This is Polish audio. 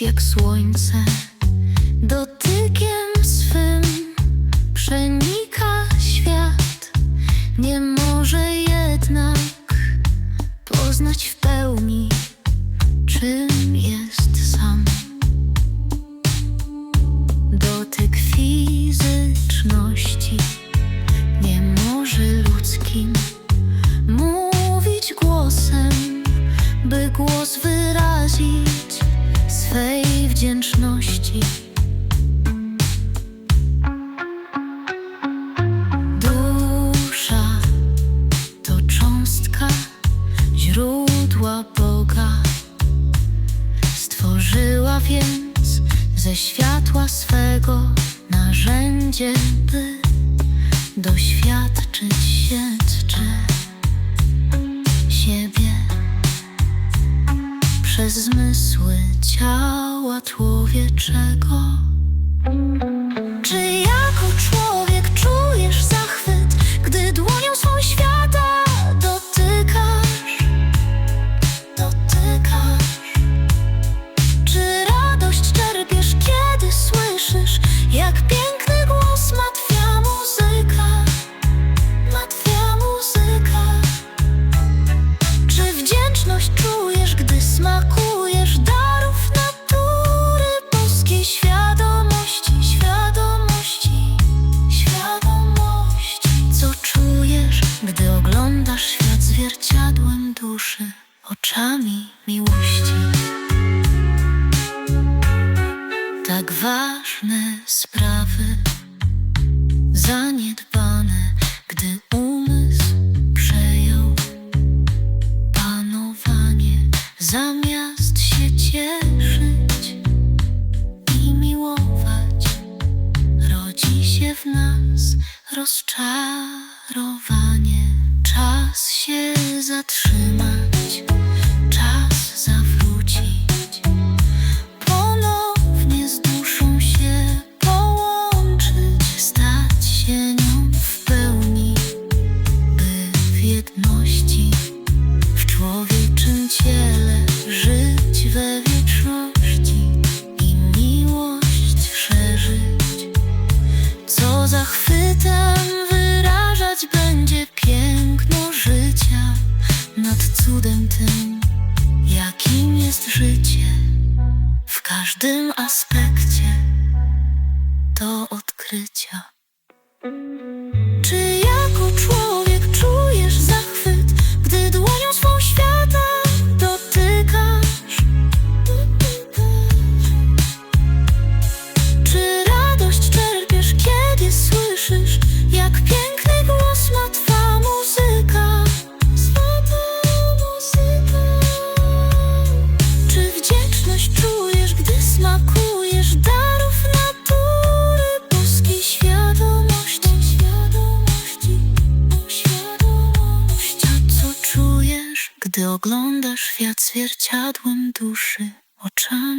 jest jak słońce, dotykiem swym przenika świat. Nie może jednak poznać w pełni, czym jest sam. Dotyk fizyczności nie może ludzkim mówić głosem, by głos wyrazić. Więc ze światła swego narzędzie, by doświadczyć się czy siebie przez zmysły ciała człowieczego. rozczarowanie, czas się zatrzymać. każdym aspekcie do odkrycia. Czy jako człowiek Gdy oglądasz świat zwierciadłem duszy, oczami.